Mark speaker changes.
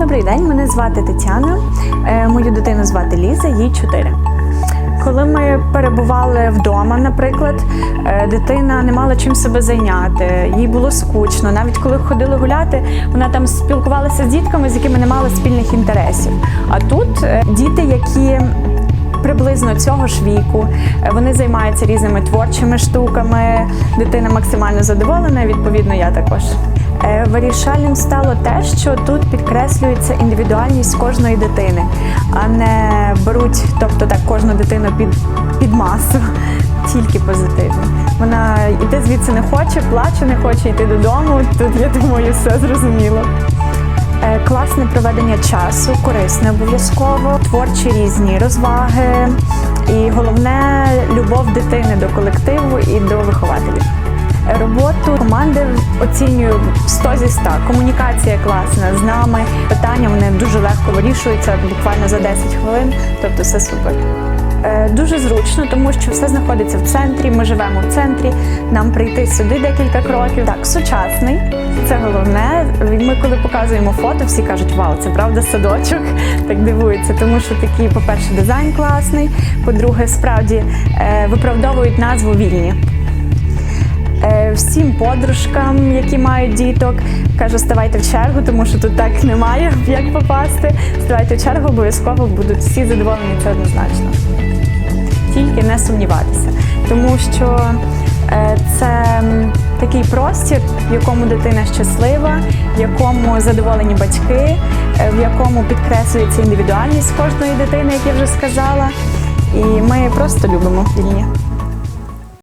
Speaker 1: Добрий день, мене звати Тетяна. Е, Мою дитину звати Ліза, їй 4. Коли ми перебували вдома, наприклад, е, дитина не мала чим себе зайняти, їй було скучно. Навіть коли ходили гуляти, вона там спілкувалася з дітками, з якими не мала спільних інтересів. А тут е, діти, які приблизно цього ж віку, вони займаються різними творчими штуками. Дитина максимально задоволена, відповідно, я також. Е, Вирішальним стало те, що тут підкреслюється індивідуальність кожної дитини, а не беруть, тобто так кожну дитину під, під масу, тільки позитивно. Вона йти звідси не хоче, плаче, не хоче йти додому. Тут я думаю, все зрозуміло. Е, Класне проведення часу, корисне обов'язково, творчі різні розваги, і головне любов дитини до колективу і до вихователів. Роботу команди оцінюю 100 зі 100. Комунікація класна з нами. Питання вони дуже легко вирішуються буквально за 10 хвилин, тобто все супер. Е, Дуже зручно, тому що все знаходиться в центрі. Ми живемо в центрі. Нам прийти сюди декілька кроків. Так, сучасний, це головне. Ми коли показуємо фото, всі кажуть, вау, це правда садочок. Так дивуються, тому що такий, по-перше, дизайн класний. По-друге, справді е, виправдовують назву вільні. Е, Всім подружкам, які мають діток, кажу, ставайте в чергу, тому що тут так немає, як попасти. Ставайте в чергу, обов'язково будуть всі задоволені, це однозначно. Тільки не сумніватися, тому що е, це такий простір, в якому дитина щаслива, в якому задоволені батьки, е, в якому підкреслюється індивідуальність кожної дитини, як я вже сказала. І ми просто любимо вільні.